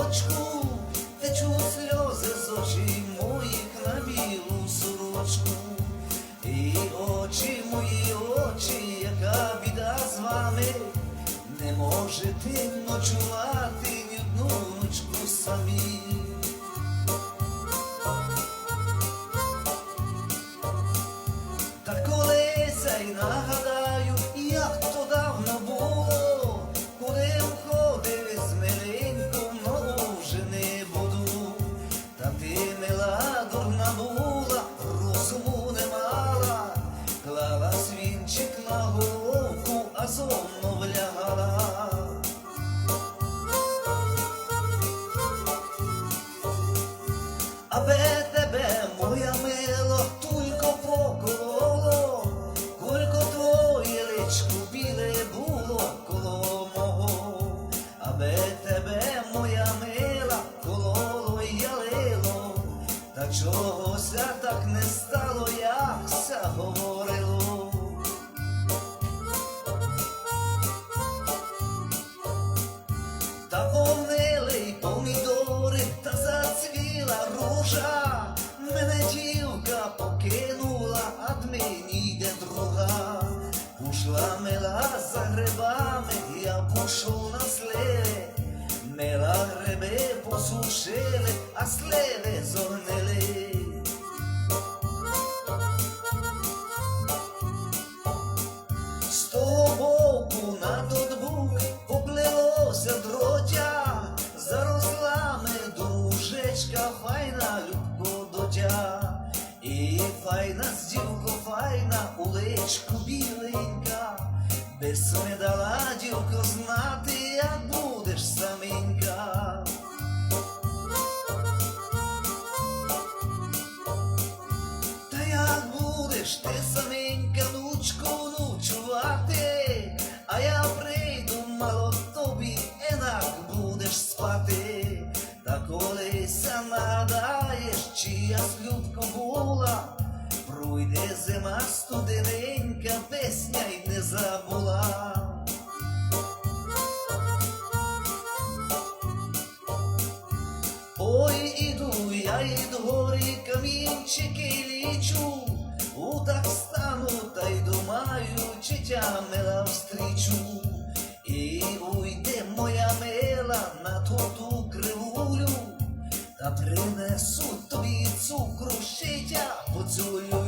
сорочку, течуть сльози з очей моїх на білу сорочку, і очі мої, очі, яка біда з вами, не можете ночувати ні одну ночку самі. Та коли цей нагадує, а зонно влягала. Аби тебе, моя мило, тільки покололо, колько твоє личко біле було коло мого, аби тебе, моя мила, кололо ялило, та чогося так не стало, якся говорило. Ушла мила за грибами, я пішов на сливи. Мила гриби посушили, а сливи зогнили. З того боку на тот бук поплилося дротя, заросла медужечка, файна любко дотя, і файна здівко, файна уличку біленька, без не дала дівко знати, як будеш саменька. Та як будеш ти саменька, нучку ночувати, а я прийду, мало тобі, інак будеш спати. Та колися нагадаєш, чия слюбко була, пройде зима студененька, іду, я іду горі, камінчики лічу, у так стану, та й думаю, чи тя мила встрічу. І уйде моя мила на ту кривулю, та принесу тобі цукру, ще тя поцюлю.